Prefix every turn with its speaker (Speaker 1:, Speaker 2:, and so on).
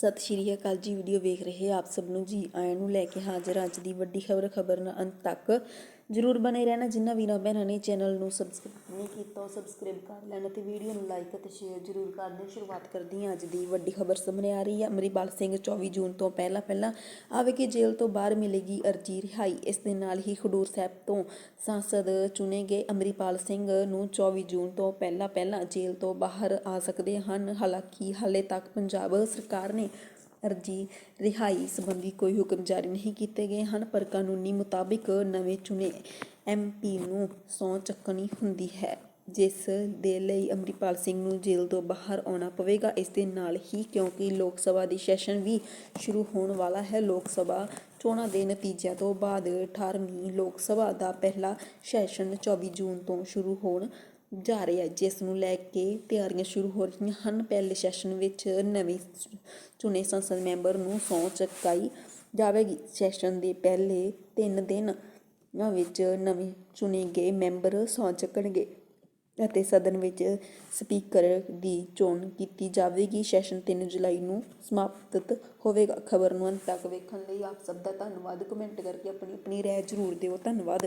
Speaker 1: ਸਤਿ ਸ਼੍ਰੀ ਅਕਾਲ ਜੀ, ਵੀਡੀਓ ਵੇਖ ਰਹੇ ਆਪ ਸਭ ਨੂੰ ਜੀ। ਆਇਆਂ ਨੂੰ ਲੈ ਕੇ ਹਾਜ਼ਰ ਅੱਜ ਦੀ ਵੱਡੀ ਖਬਰ ਖਬਰ ਅੰਤ ਤੱਕ। ਜਰੂਰ ਬਣੇ ਰਹਿਣਾ ਜਿਨ੍ਹਾਂ ਵੀਰਾਂ ਭੈਣਾਂ ਨੇ ਚੈਨਲ ਨੂੰ ਸਬਸਕ੍ਰਾਈਬ ਨਹੀਂ ਕੀਤਾ, ਉਹ ਸਬਸਕ੍ਰਾਈਬ ਕਰ ਲੈਣ ਅਤੇ ਵੀਡੀਓ ਨੂੰ ਲਾਈਕ ਅਤੇ ਸ਼ੇਅਰ ਜਰੂਰ ਕਰ ਦੇਣ। ਸ਼ੁਰੂਆਤ ਕਰਦੀ ਹਾਂ ਅੱਜ ਦੀ ਵੱਡੀ ਖਬਰ ਸਾਹਮਣੇ ਆ ਰਹੀ ਹੈ। ਅਮਰੀਪਾਲ ਸਿੰਘ 24 ਜੂਨ ਤੋਂ ਪਹਿਲਾਂ ਪਹਿਲਾਂ ਆਵੇਗੀ ਜੇਲ੍ਹ ਤੋਂ ਬਾਹਰ ਮਿਲੇਗੀ ਅਰਜੀ ਰਿਹਾਈ। ਇਸ ਦੇ ਨਾਲ ਹੀ ਖਡੂਰ ਸਾਹਿਬ ਤੋਂ ਸੰਸਦ ਚੁਣੇ ਗਏ ਅਮਰੀਪਾਲ ਸਿੰਘ ਨੂੰ 24 ਜੂਨ ਤੋਂ ਪਹਿਲਾਂ ਪਹਿਲਾਂ ਜੇਲ੍ਹ ਤੋਂ ਬਾਹਰ ਆ ਸਕਦੇ ਹਨ। ਹਾਲਾਂਕਿ ਹਾਲੇ ਤੱਕ ਪੰਜਾਬ ਸਰਕਾਰ ਨੇ ਅਰਜੀ ਰਿਹਾਈ ਸੰਬੰਧੀ ਕੋਈ ਹੁਕਮ ਜਾਰੀ ਨਹੀਂ ਕੀਤੇ ਗਏ ਹਨ, ਪਰ ਕਾਨੂੰਨੀ ਮੁਤਾਬਿਕ ਨਵੇਂ ਚੁਣੇ ਐਮਪੀ ਨੂੰ ਸਹੁੰ ਚੱਕਣੀ ਹੁੰਦੀ ਹੈ, ਜਿਸ ਦੇ ਲਈ ਅਮਰੀਪਾਲ ਸਿੰਘ ਨੂੰ ਜੇਲ੍ਹ ਤੋਂ ਬਾਹਰ ਆਉਣਾ ਪਵੇਗਾ। ਇਸ ਦੇ ਨਾਲ ਹੀ ਕਿਉਂਕਿ ਲੋਕ ਸਭਾ ਦੀ ਸੈਸ਼ਨ ਵੀ ਸ਼ੁਰੂ ਹੋਣ ਵਾਲਾ ਹੈ, ਲੋਕ ਸਭਾ ਚੋਣਾਂ ਦੇ ਨਤੀਜਿਆਂ ਤੋਂ ਬਾਅਦ 18ਵੀਂ ਲੋਕ ਸਭਾ ਦਾ ਪਹਿਲਾ ਸੈਸ਼ਨ 24 ਜੂਨ ਤੋਂ ਸ਼ੁਰੂ ਹੋਣ ਜਾ ਰਿਹਾ ਜਿਸ ਨੂੰ ਲੈ ਕੇ ਤਿਆਰੀਆਂ ਸ਼ੁਰੂ ਹੋ ਰਹੀਆਂ ਹਨ। ਪਹਿਲੇ ਸੈਸ਼ਨ ਵਿੱਚ ਨਵੇਂ ਚੁਣੇ ਸੰਸਦ ਮੈਂਬਰ ਨੂੰ ਸਹੁੰ ਚੁਕਾਈ ਜਾਵੇਗੀ। ਸੈਸ਼ਨ ਦੇ ਪਹਿਲੇ 3 ਦਿਨ ਵਿੱਚ ਨਵੇਂ ਚੁਣੇ ਗਏ ਮੈਂਬਰ ਸਹੁੰ ਚੱਕਣਗੇ ਅਤੇ ਸਦਨ ਵਿੱਚ ਸਪੀਕਰ ਦੀ ਚੋਣ ਕੀਤੀ ਜਾਵੇਗੀ। ਸੈਸ਼ਨ 3 ਜੁਲਾਈ ਨੂੰ ਸਮਾਪਤ ਹੋਵੇਗਾ। ਖਬਰ ਨੂੰ ਅੰਤ ਤੱਕ ਵੇਖਣ ਲਈ ਆਪ ਸਭ ਦਾ ਧੰਨਵਾਦ। ਕਮੈਂਟ ਕਰਕੇ ਆਪਣੀ ਆਪਣੀ ਰਾਏ ਜ਼ਰੂਰ ਦਿਓ। ਧੰਨਵਾਦ।